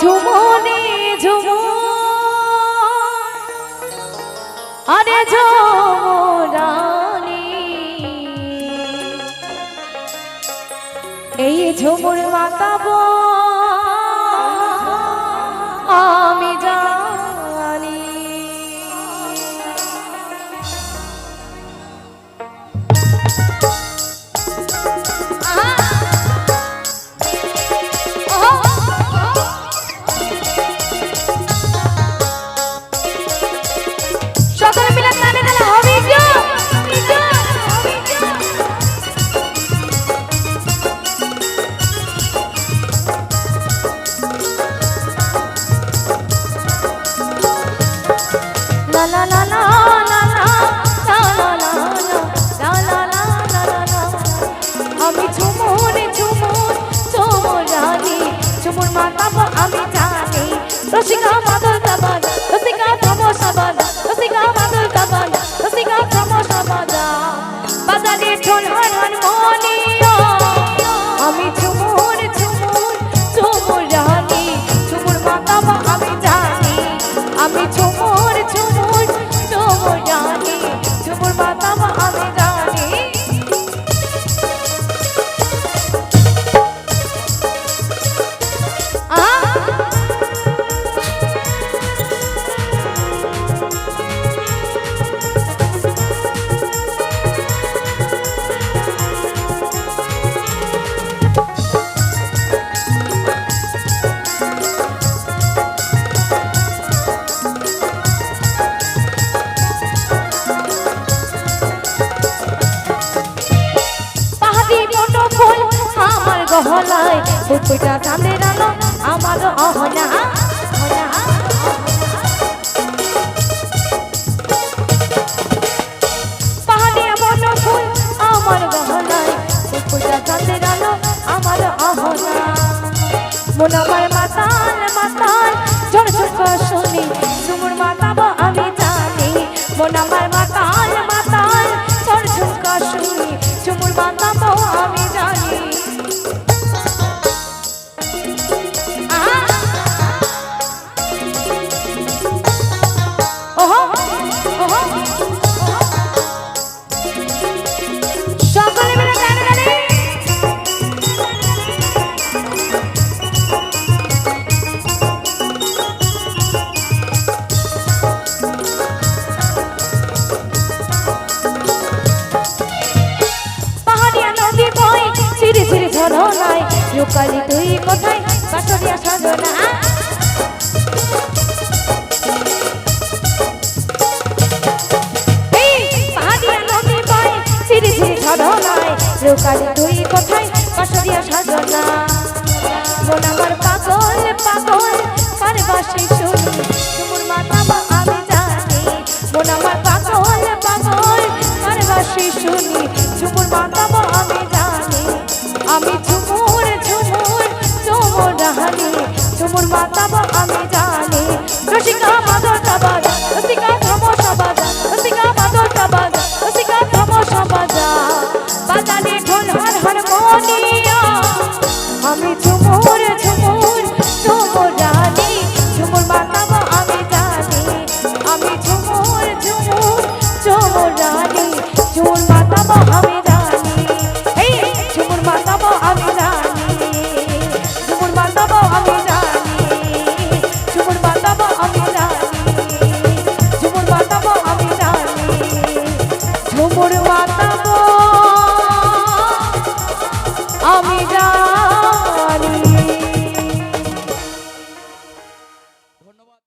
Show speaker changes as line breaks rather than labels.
ঝুমনে ঝুমো আরে ঝুমরানি। এই ঝুমুর মাতাব আমি জানি। Thank আমি ঝুমুর ঝুমুর ঝুমুর রানী ঝুমুর মাতাব আমি জানি রসিকা মাতা গলায় বুকুটা সামনে রানো আমার অহনা মাতাল মাতাল শুনি তোমার মাতাবো আমি জানি। মন আমার মাতাল নাই লোকালি তুই কোথায়? বাসরিয়া সাজনা সাধনায় লোকালি তুই কোথায়? বাসরিয়া সাজনা মন আমার পাগল পাগল, কার বাসে শুনি? তোমার মাতা বা আমি জানি, মন আমার পাগল পাগল, কার বাসে শুনি? মোর মাতাব আমি জানি রসিকা মাদর